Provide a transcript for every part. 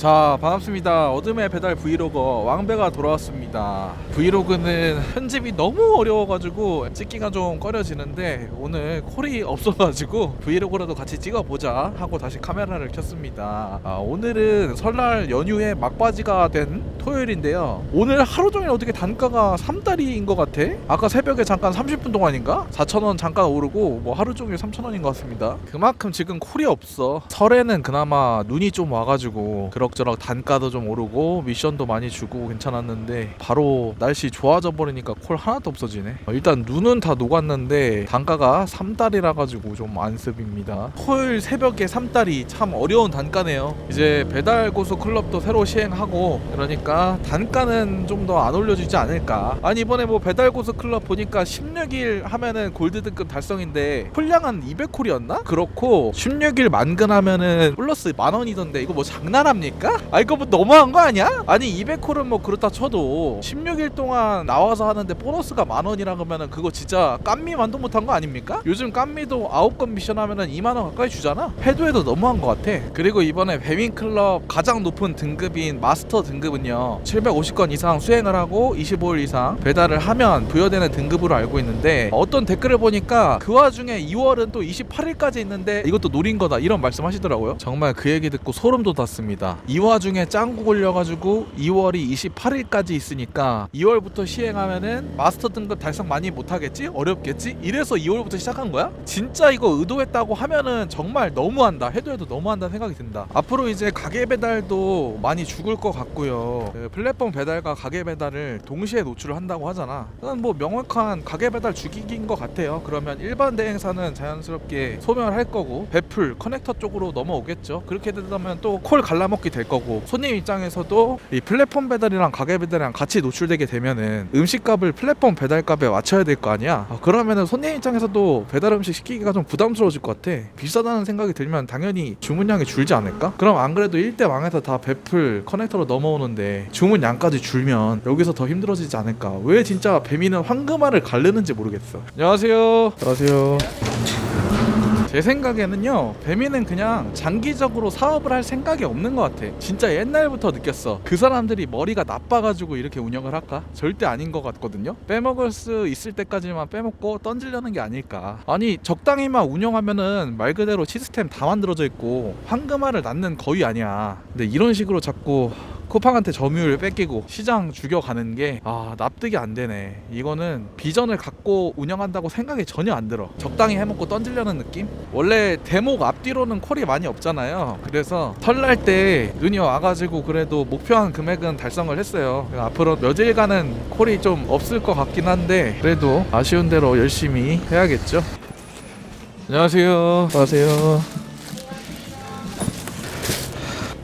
자 반갑습니다. 어둠의 배달 브이로거 왕배가 돌아왔습니다. 브이로그는 편집이 너무 어려워가지고 찍기가 좀 꺼려지는데 오늘 콜이 없어가지고 브이로그라도 같이 찍어보자 하고 다시 카메라를 켰습니다. 아, 오늘은 설날 연휴의 막바지가 된 토요일인데요. 오늘 하루 종일 어떻게 단가가 3달이인 것 같아? 아까 새벽에 잠깐 30분 동안인가? 4,000원 잠깐 오르고 뭐 하루 종일 3,000원인 것 같습니다. 그만큼 지금 콜이 없어. 설에는 그나마 눈이 좀 와가지고 그 럭저럭 단가도 좀 오르고 미션도 많이 주고 괜찮았는데 바로 날씨 좋아져 버리니까 콜 하나도 없어지네 어, 일단 눈은 다 녹았는데 단가가 3달이라 가지고 좀 안습입니다 토요일 새벽에 3달이 참 어려운 단가네요 이제 배달 고수 클럽도 새로 시행하고 그러니까 단가는 좀 더 안 올려주지 않을까 아니 이번에 뭐 배달 고수 클럽 보니까 16일 하면은 골드 등급 달성인데 콜량은 200콜이었나? 그렇고 16일 만근 하면은 플러스 만 원이던데 이거 뭐 장난합니까? 아 이거 뭐 너무한 거 아니야? 아니 200콜은 뭐 그렇다 쳐도 16일 동안 나와서 하는데 보너스가 만 원이라 그러면은 그거 진짜 깜미 만도 못한 거 아닙니까? 요즘 깜미도 9건 미션 하면은 2만 원 가까이 주잖아. 해도 해도 너무한 것 같아. 그리고 이번에 배민 클럽 가장 높은 등급인 마스터 등급은요 750건 이상 수행을 하고 25일 이상 배달을 하면 부여되는 등급으로 알고 있는데 어떤 댓글을 보니까 그 와중에 2월은 또 28일까지 있는데 이것도 노린 거다 이런 말씀하시더라고요. 정말 그 얘기 듣고 소름 돋았습니다. 이 와중에 짱구 걸려가지고 2월이 28일까지 있으니까 2월부터 시행하면은 마스터 등급 달성 많이 못하겠지? 어렵겠지? 이래서 2월부터 시작한 거야? 진짜 이거 의도했다고 하면은 정말 너무한다. 해도 해도 너무한다 생각이 든다. 앞으로 이제 가게 배달도 많이 죽을 것 같고요. 그 플랫폼 배달과 가게 배달을 동시에 노출을 한다고 하잖아. 그건 뭐 명확한 가게 배달 죽이기인 것 같아요. 그러면 일반 대행사는 자연스럽게 소멸할 거고 배풀 커넥터 쪽으로 넘어오겠죠. 그렇게 되면 또 콜 갈라먹기 될 거고 손님 입장에서도 이 플랫폼 배달이랑 가게 배달이랑 같이 노출되게 되면은 음식값을 플랫폼 배달값에 맞춰야 될 거 아니야. 아, 그러면은 손님 입장에서도 배달 음식 시키기가 좀 부담스러워질 것 같아. 비싸다는 생각이 들면 당연히 주문량이 줄지 않을까? 그럼 안 그래도 1대 왕에서 다 배풀 커넥터로 넘어오는데 주문량까지 줄면 여기서 더 힘들어지지 않을까? 왜 진짜 배미는 황금알을 가르는지 모르겠어. 안녕하세요. 안녕하세요. 제 생각에는요 배미는 그냥 장기적으로 사업을 할 생각이 없는 것 같아. 진짜 옛날부터 느꼈어. 그 사람들이 머리가 나빠가지고 이렇게 운영을 할까? 절대 아닌 것 같거든요. 빼먹을 수 있을 때까지만 빼먹고 던지려는 게 아닐까. 아니 적당히만 운영하면은 말 그대로 시스템 다 만들어져 있고 황금알을 낳는 거의 아니야. 근데 이런 식으로 자꾸 쿠팡한테 점유율 뺏기고 시장 죽여가는 게 아 납득이 안 되네. 이거는 비전을 갖고 운영한다고 생각이 전혀 안 들어. 적당히 해먹고 던지려는 느낌? 원래 대목 앞뒤로는 콜이 많이 없잖아요. 그래서 설날 때 눈이 와가지고 그래도 목표한 금액은 달성을 했어요. 앞으로 며칠간은 콜이 좀 없을 것 같긴 한데 그래도 아쉬운 대로 열심히 해야겠죠? 안녕하세요. 안녕하세요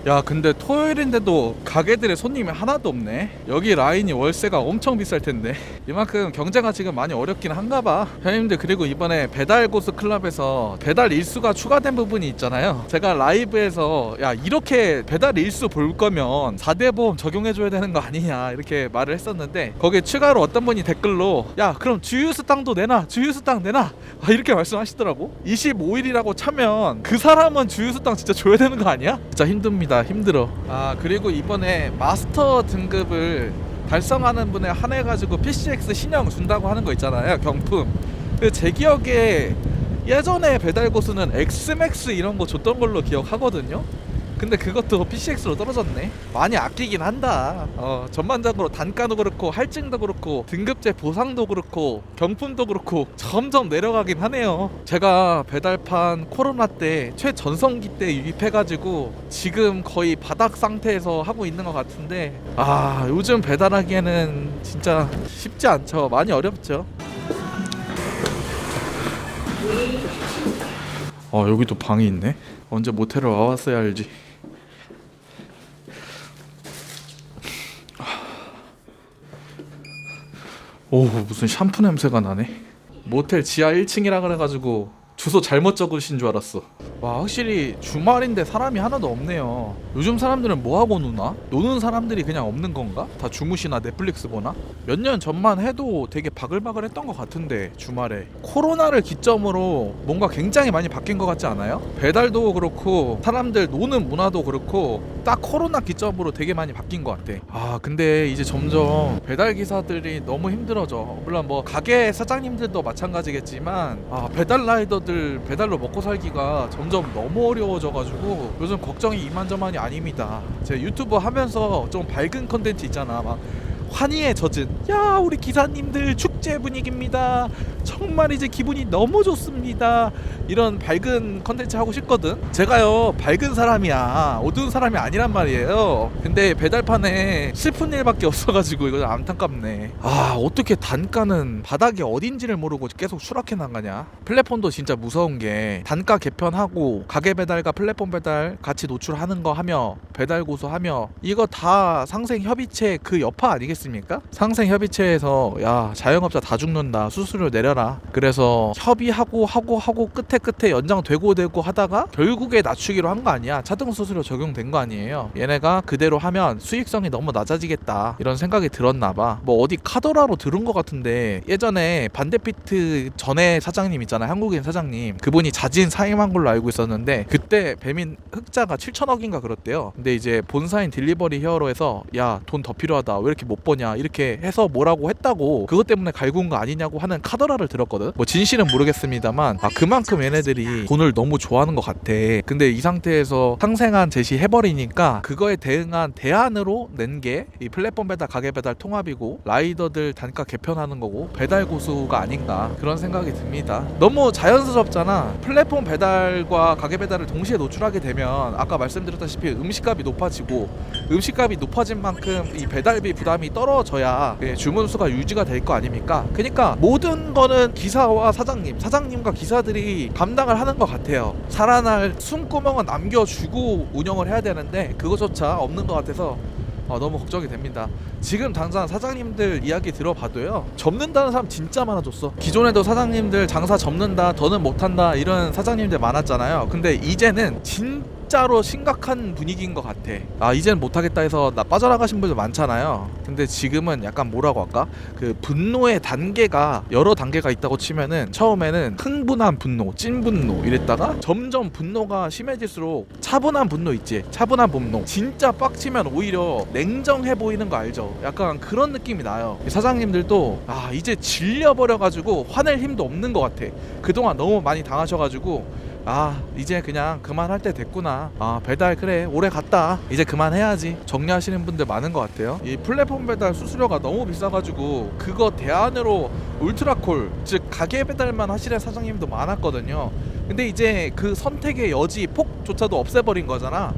야 근데 토요일인데도 가게들의 손님이 하나도 없네. 여기 라인이 월세가 엄청 비쌀 텐데. 이만큼 경제가 지금 많이 어렵긴 한가 봐. 형님들 그리고 이번에 배달 고수 클럽에서 배달 일수가 추가된 부분이 있잖아요. 제가 라이브에서 야 이렇게 배달 일수 볼 거면 4대 보험 적용해줘야 되는 거 아니냐 이렇게 말을 했었는데 거기에 추가로 어떤 분이 댓글로 야 그럼 주유수 땅도 내놔 주유수 땅 내놔 아, 이렇게 말씀하시더라고. 25일이라고 차면 그 사람은 주유수 땅 진짜 줘야 되는 거 아니야? 진짜 힘듭니다 힘들어. 아 그리고 이번에 마스터 등급을 달성하는 분에 한해 가지고 PCX 신형 준다고 하는 거 있잖아요 경품. 제 기억에 예전에 배달 고수는 엑스맥스 이런 거 줬던 걸로 기억하거든요 근데 그것도 PCX로 떨어졌네. 많이 아끼긴 한다. 어 전반적으로 단가도 그렇고 할증도 그렇고 등급제 보상도 그렇고 경품도 그렇고 점점 내려가긴 하네요. 제가 배달판 코로나 때 최전성기 때 유입해가지고 지금 거의 바닥 상태에서 하고 있는 것 같은데 아 요즘 배달하기에는 진짜 쉽지 않죠. 많이 어렵죠. 어 여기도 방이 있네. 언제 모텔을 와왔어야 알지 오 무슨 샴푸 냄새가 나네. 모텔 지하 1층이라 그래가지고 주소 잘못 적으신 줄 알았어 와 확실히 주말인데 사람이 하나도 없네요 요즘 사람들은 뭐하고 노나? 노는 사람들이 그냥 없는 건가? 다 주무시나 넷플릭스 보나? 몇 년 전만 해도 되게 바글바글 했던 것 같은데 주말에 코로나를 기점으로 뭔가 굉장히 많이 바뀐 것 같지 않아요? 배달도 그렇고 사람들 노는 문화도 그렇고 딱 코로나 기점으로 되게 많이 바뀐 것 같아 아 근데 이제 점점 배달 기사들이 너무 힘들어져 물론 뭐 가게 사장님들도 마찬가지겠지만 아 배달 라이더들 배달로 먹고 살기가 점점 너무 어려워져가지고 요즘 걱정이 이만저만이 아닙니다. 제 유튜브 하면서 좀 밝은 컨텐츠 있잖아. 막 환희에 젖은 야 우리 기사님들 축제 분위기입니다. 정말 이제 기분이 너무 좋습니다. 이런 밝은 컨텐츠 하고 싶거든. 제가요 밝은 사람이야. 어두운 사람이 아니란 말이에요. 근데 배달판에 슬픈 일밖에 없어가지고 이거 안타깝네. 아 어떻게 단가는 바닥이 어딘지를 모르고 계속 추락해 나가냐? 플랫폼도 진짜 무서운 게 단가 개편하고 가게 배달과 플랫폼 배달 같이 노출하는 거 하며 배달 고소하며 이거 다 상생 협의체 그 여파 아니겠습니까? 상생 협의체에서 야 자영업자 다 죽는다. 수수료 내려라. 그래서 협의하고 하고 하고 끝에 끝에 연장되고 되고 하다가 결국에 낮추기로 한 거 아니야. 차등 수수료 적용된 거 아니에요. 얘네가 그대로 하면 수익성이 너무 낮아지겠다. 이런 생각이 들었나 봐뭐 어디 카더라로 들은 거 같은데 예전에 반대피트 전에 사장님 있잖아요. 한국인 사장님. 그분이 자진 사임한 걸로 알고 있었는데 그때 배민 흑자가 7천억인가 그렇대요. 근데 이제 본사인 딜리버리 히어로에서 야 돈 더 필요하다. 왜 이렇게 못 버냐? 이렇게 해서 뭐라고 했다고 그것 때문에 갈군 거 아니냐고 하는 카더라를 들었거든. 뭐 진실은 모르겠습니다만 아 그만큼 얘네들이 돈을 너무 좋아하는 것 같아. 근데 이 상태에서 상생한 제시 해버리니까 그거에 대응한 대안으로 낸 게 이 플랫폼 배달 가게 배달 통합이고 라이더들 단가 개편하는 거고 배달 고수가 아닌가 그런 생각이 듭니다. 너무 자연스럽잖아. 플랫폼 배달과 가게 배달을 동시에 노출하게 되면 아까 말씀드렸다시피 음식값이 높아지고 음식값이 높아진 만큼 이 배달비 부담이 떨어져야 예, 주문 수가 유지가 될 거 아닙니까? 그러니까 모든 거는 기사와 사장님, 사장님과 기사들이 감당을 하는 것 같아요. 살아날 숨구멍은 남겨주고 운영을 해야 되는데 그것조차 없는 것 같아서 아, 너무 걱정이 됩니다. 지금 당장 사장님들 이야기 들어봐도요. 접는다는 사람 진짜 많아졌어. 기존에도 사장님들 장사 접는다, 더는 못한다 이런 사장님들 많았잖아요. 근데 이제는 진 짜로 심각한 분위기인 것 같아. 아 이제는 못하겠다 해서 나 빠져나가신 분들 많잖아요. 근데 지금은 약간 뭐라고 할까? 그 분노의 단계가 여러 단계가 있다고 치면은 처음에는 흥분한 분노, 찐 분노 이랬다가 점점 분노가 심해질수록 차분한 분노 있지. 차분한 분노. 진짜 빡치면 오히려 냉정해 보이는 거 알죠? 약간 그런 느낌이 나요. 이 사장님들도 아 이제 질려버려가지고 화낼 힘도 없는 것 같아. 그동안 너무 많이 당하셔가지고 아 이제 그냥 그만할 때 됐구나. 아 배달 그래 오래 갔다. 이제 그만해야지. 정리하시는 분들 많은 것 같아요. 이 플랫폼 배달 수수료가 너무 비싸가지고 그거 대안으로 울트라콜 즉 가게 배달만 하시는 사장님도 많았거든요. 근데 이제 그 선택의 여지 폭조차도 없애버린 거잖아.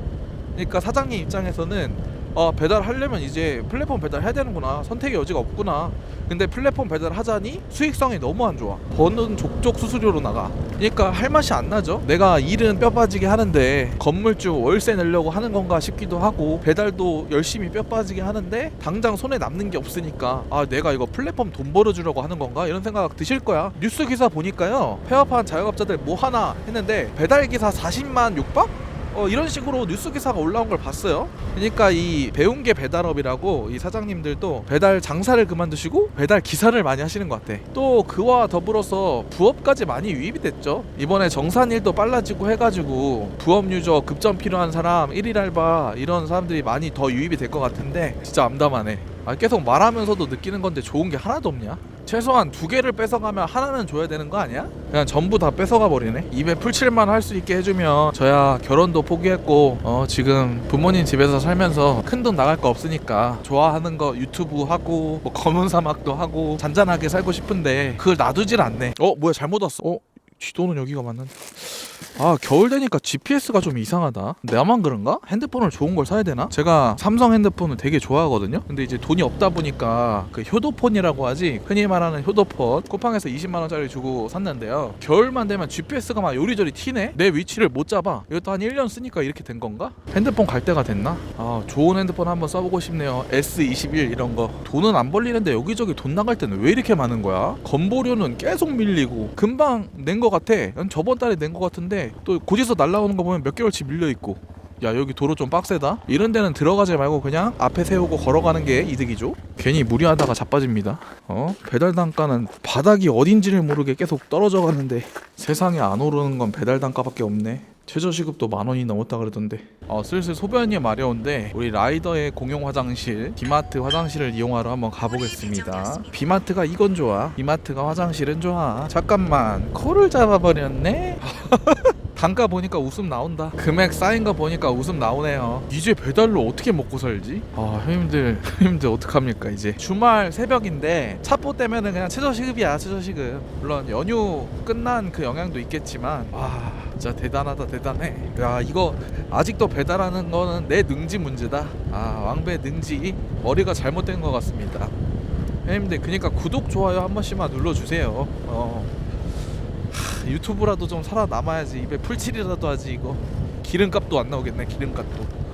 그러니까 사장님 입장에서는 어 배달하려면 이제 플랫폼 배달 해야 되는구나. 선택의 여지가 없구나. 근데 플랫폼 배달 하자니 수익성이 너무 안 좋아. 버는 족족 수수료로 나가. 그러니까 할 맛이 안 나죠. 내가 일은 뼈 빠지게 하는데 건물주 월세 내려고 하는 건가 싶기도 하고 배달도 열심히 뼈 빠지게 하는데 당장 손에 남는 게 없으니까 아 내가 이거 플랫폼 돈 벌어주려고 하는 건가? 이런 생각 드실 거야. 뉴스 기사 보니까요. 폐업한 자영업자들 뭐 하나 했는데 배달 기사 40만 육박? 어, 이런 식으로 뉴스 기사가 올라온 걸 봤어요. 그러니까 이 배운 게 배달업이라고 이 사장님들도 배달 장사를 그만두시고 배달 기사를 많이 하시는 것 같아. 또 그와 더불어서 부업까지 많이 유입이 됐죠. 이번에 정산일도 빨라지고 해가지고 부업 유저 급전 필요한 사람 1일 알바 이런 사람들이 많이 더 유입이 될 것 같은데 진짜 암담하네. 아, 계속 말하면서도 느끼는 건데 좋은 게 하나도 없냐? 최소한 두 개를 뺏어가면 하나는 줘야 되는 거 아니야? 그냥 전부 다 뺏어가 버리네. 입에 풀칠만 할 수 있게 해주면 저야 결혼도 포기했고 어 지금 부모님 집에서 살면서 큰 돈 나갈 거 없으니까 좋아하는 거 유튜브 하고 뭐 검은 사막도 하고 잔잔하게 살고 싶은데 그걸 놔두질 않네. 어 뭐야 잘못 왔어. 어 지도는 여기가 맞는데. 아 겨울 되니까 GPS가 좀 이상하다 나만 그런가? 핸드폰을 좋은 걸 사야 되나? 제가 삼성 핸드폰을 되게 좋아하거든요 근데 이제 돈이 없다 보니까 그 효도폰이라고 하지 흔히 말하는 효도폰 쿠팡에서 20만원짜리 주고 샀는데요 겨울만 되면 GPS가 막 요리조리 튀네 내 위치를 못 잡아 이것도 한 1년 쓰니까 이렇게 된 건가? 핸드폰 갈 때가 됐나? 아 좋은 핸드폰 한번 써보고 싶네요 S21 이런 거 돈은 안 벌리는데 여기저기 돈 나갈 때는 왜 이렇게 많은 거야? 건보료는 계속 밀리고 금방 낸 거것 같아. 난 저번 달에 낸 것 같은데 또 고지서 날라오는 거 보면 몇 개월치 밀려 있고. 야 여기 도로 좀 빡세다. 이런 데는 들어가지 말고 그냥 앞에 세우고 걸어가는 게 이득이죠. 괜히 무리하다가 자빠집니다. 어 배달 단가는 바닥이 어딘지를 모르게 계속 떨어져 가는데 세상에 안 오르는 건 배달 단가밖에 없네. 최저시급도 만 원이 넘었다 그러던데. 어 슬슬 소변이 마려운데 우리 라이더의 공용 화장실 비마트 화장실을 이용하러 한번 가보겠습니다. 비마트가 이건 좋아. 비마트가 화장실은 좋아. 잠깐만 코를 잡아버렸네. 단가 보니까 웃음 나온다. 금액 쌓인 거 보니까 웃음 나오네요. 이제 배달로 어떻게 먹고 살지? 아 형님들 형님들 어떡합니까 이제 주말 새벽인데 차포 때면은 그냥 최저시급이야 최저시급. 물론 연휴 끝난 그 영향도 있겠지만 와 진짜 대단하다 대단해. 야 이거 아직도 배달하는 거는 내 능지 문제다. 아 왕배 능지 머리가 잘못된 것 같습니다. 형님들 그러니까 구독 좋아요 한 번씩만 눌러주세요. 어. 하, 유튜브라도 좀 살아남아야지 입에 풀칠이라도 하지 이거 기름값도 안 나오겠네 기름값도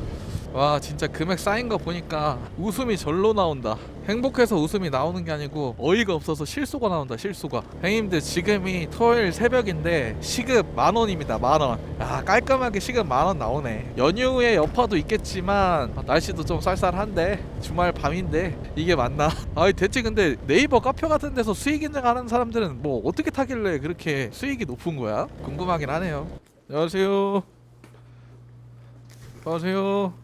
와 진짜 금액 쌓인 거 보니까 웃음이 절로 나온다. 행복해서 웃음이 나오는 게 아니고 어이가 없어서 실소가 나온다 실소가. 형님들 지금이 토요일 새벽인데 시급 만 원입니다 만원. 아 깔끔하게 시급 만 원 나오네. 연휴에 여파도 있겠지만 아, 날씨도 좀 쌀쌀한데 주말 밤인데 이게 맞나? 아 대체 근데 네이버 카페 같은 데서 수익 인정하는 사람들은 뭐 어떻게 타길래 그렇게 수익이 높은 거야? 궁금하긴 하네요. 안녕하세요. 안녕하세요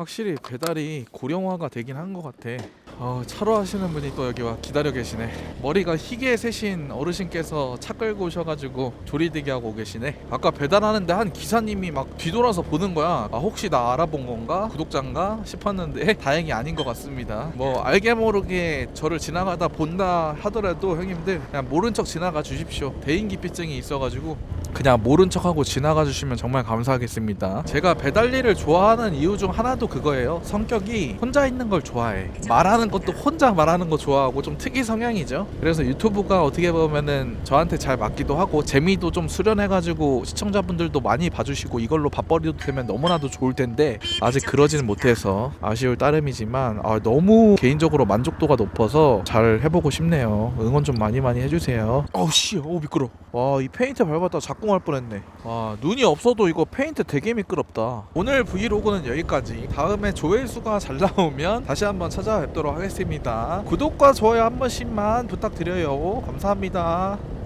확실히 배달이 고령화가 되긴 한 것 같아. 어, 차로 하시는 분이 또 여기 와 기다려 계시네. 머리가 희게 새신 어르신께서 차 끌고 오셔가지고 조리대기 하고 계시네. 아까 배달하는데 한 기사님이 막 뒤돌아서 보는 거야. 아 혹시 나 알아본 건가? 구독자인가 싶었는데 다행히 아닌 것 같습니다. 뭐 알게 모르게 저를 지나가다 본다 하더라도 형님들 그냥 모른 척 지나가 주십시오. 대인기피증이 있어가지고 그냥 모른 척하고 지나가 주시면 정말 감사하겠습니다. 제가 배달 일을 좋아하는 이유 중 하나도 그거예요. 성격이 혼자 있는 걸 좋아해. 말하는 것도 혼자 말하는 거 좋아하고 좀 특이 성향이죠. 그래서 유튜브가 어떻게 보면은 저한테 잘 맞기도 하고 재미도 좀 수련해가지고 시청자분들도 많이 봐주시고 이걸로 밥벌이도 되면 너무나도 좋을 텐데 아직 그러지는 못해서 아쉬울 따름이지만 아, 너무 개인적으로 만족도가 높아서 잘 해보고 싶네요. 응원 좀 많이 많이 해주세요. 어우 씨, 어우 미끄러. 와 이 페인트 밟았다 작 공할 뻔했네. 와 눈이 없어도 이거 페인트 되게 미끄럽다. 오늘 브이로그는 여기까지. 다음에 조회수가 잘 나오면 다시 한번 찾아뵙도록 하겠습니다. 구독과 좋아요 한 번씩만 부탁드려요. 감사합니다.